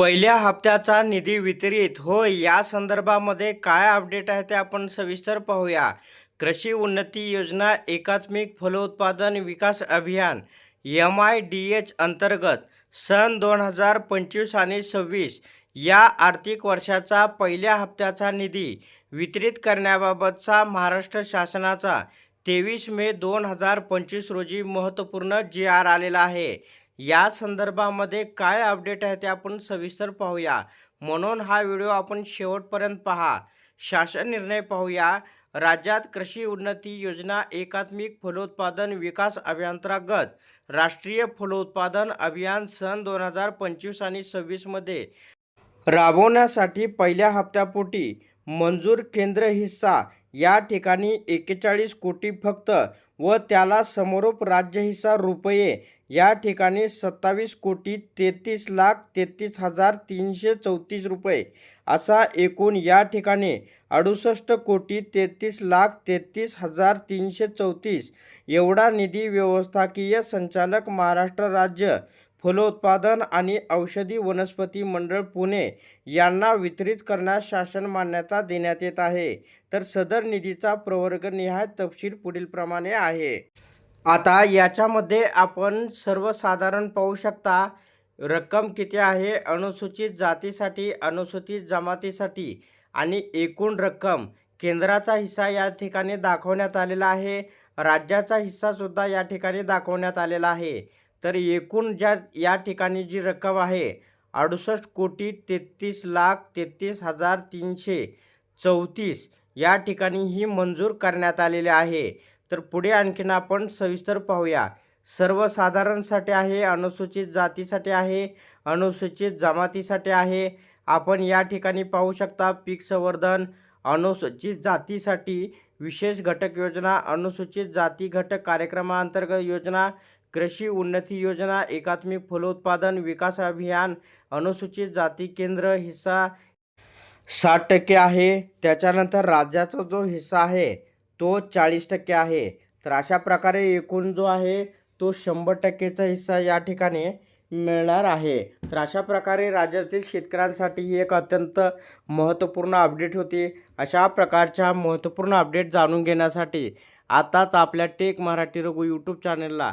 पहिल्या हप्त्याचा निधी वितरित. होय या संदर्भामध्ये काय अपडेट आहे ते आपण सविस्तर पाहूया. कृषी उन्नती योजना एकात्मिक फलोत्पादन विकास अभियान एम आय डी एच अंतर्गत सन दोन हजार पंचवीस आणि सव्वीस या आर्थिक वर्षाचा पहिल्या हप्त्याचा निधी वितरित करण्याबाबतचा महाराष्ट्र शासनाचा तेवीस मे दोन हजार पंचवीस रोजी महत्त्वपूर्ण जी आर आलेला आहे. या संदर्भामध्ये काय अपडेट आहे ते आपण सविस्तर पाहूया. म्हणून हा व्हिडिओ आपण शेवटपर्यंत पहा. शासन निर्णय पाहूया. राज्यात कृषी उन्नती योजना एकात्मिक फलोत्पादन विकास अभियांतर्गत राष्ट्रीय फलोत्पादन अभियान सन दोन हजार पंचवीस आणि सव्वीसमध्ये राबवण्यासाठी पहिल्या हप्त्यापोटी मंजूर केंद्र हिस्सा या ठिकाणी एक्केचाळीस कोटी फक्त व त्याला समरूप राज्य हिस्सा रुपये या ठिकाणी सत्तावीस कोटी तेहतीस लाख तेहतीस हजार तीनशे चौतीस रुपये असा एकूण या ठिकाणी अडुसष्ट कोटी तेहतीस लाख तेहतीस हजार तीनशे चौतीस एवढा निधी व्यवस्थाकीय संचालक महाराष्ट्र राज्य फलोत्पादन आणि औषधी वनस्पती मंडळ पुणे यांना वितरित करण्यास शासन मान्यता देण्यात येत आहे. तर सदर निधीचा प्रवर्गनिहाय तपशील पुढीलप्रमाणे आहे. आता याच्यामध्ये आपण सर्वसाधारण पाहू शकता रक्कम किती आहे अनुसूचित जातीसाठी अनुसूचित जमातीसाठी आणि एकूण रक्कम केंद्राचा हिस्सा या ठिकाणी दाखवण्यात आलेला आहे. राज्याचा हिस्सासुद्धा या ठिकाणी दाखवण्यात आलेला आहे. तर एकूण ज्या या ठिकाणी जी रक्कम आहे अडुसष्ट कोटी तेहतीस लाख तेहतीस हजार तीनशे चौतीस या ठिकाणी ही मंजूर करण्यात आलेली आहे. तर पुढे आणखीन आपण सविस्तर पाहूया. सर्वसाधारणसाठी आहे अनुसूचित जातीसाठी आहे अनुसूचित जमातीसाठी आहे. आपण या ठिकाणी पाहू शकता पीक संवर्धन अनुसूचित जातीसाठी विशेष घटक योजना अनुसूचित जाती घटक कार्यक्रमांतर्गत योजना कृषी उन्नती योजना एकात्मिक फलोत्पादन विकास अभियान अनुसूचित जाती केंद्र हिस्सा साठ टक्के आहे. त्याच्यानंतर राज्याचा जो हिस्सा आहे तो चाळीस टक्के आहे. तर अशा प्रकारे एकूण जो आहे तो शंभर टक्केचा हिस्सा या ठिकाणी मिळणार आहे. तर अशा प्रकारे राज्यातील शेतकऱ्यांसाठी ही एक अत्यंत महत्त्वपूर्ण अपडेट होती. अशा प्रकारच्या महत्त्वपूर्ण अपडेट जाणून घेण्यासाठी आताच आपल्या टेक मराठी रघु यूट्यूब चॅनलला